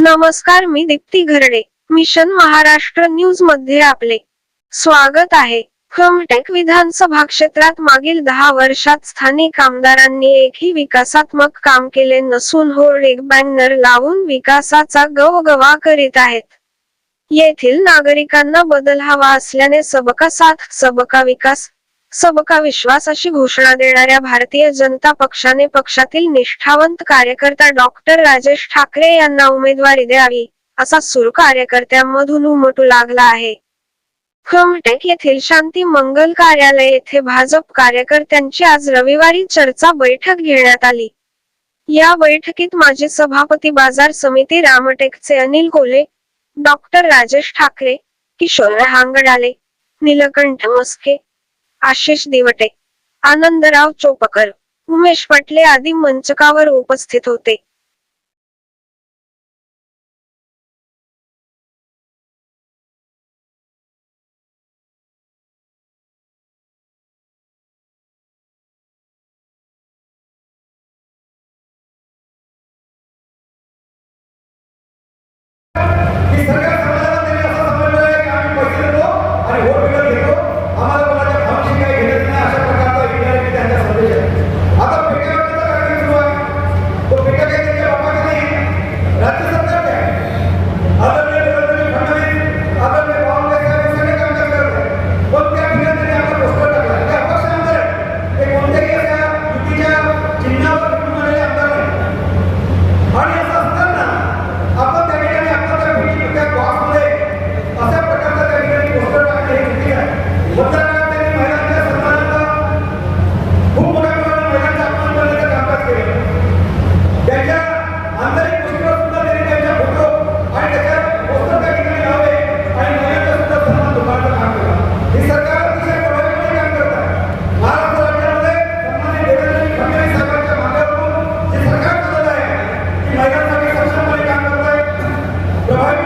नमस्कार मी दीप्ती घरडे. मिशन महाराष्ट्र न्यूजमध्ये आपले स्वागत आहे. कमटेक विधानसभा क्षेत्रात मागील दहा वर्षात स्थानिक आमदारांनी एकही विकासात्मक काम केले नसून होल्ड एक बॅनर लावून विकासाचा गवगवा करीत आहेत. येथील नागरिकांना बदल हवा असल्याने सबका साथ सबका विकास सबका विश्वास अशी घोषणा देणाऱ्या भारतीय जनता पक्षाने पक्षातील निष्ठावंत कार्यकर्ता डॉक्टर राजेश ठाकरे यांना उमेदवारी द्यावी असा सूर कार्यकर्त्यांमधून उमटू लागला आहे. कमटेक येथील शांती मंगल कार्यालय येथे भाजप कार्यकर्त्यांची आज रविवारी चर्चा बैठक घेण्यात आली. या बैठकीत माजी सभापती बाजार समिती रामटेकचे अनिल कोले डॉक्टर राजेश ठाकरे किशोर हांगडाले नीलकंठ मस्के आशिष दिवटे आनंदराव चोपकर उमेश पटले आदी मंचकावर उपस्थित होते. Давай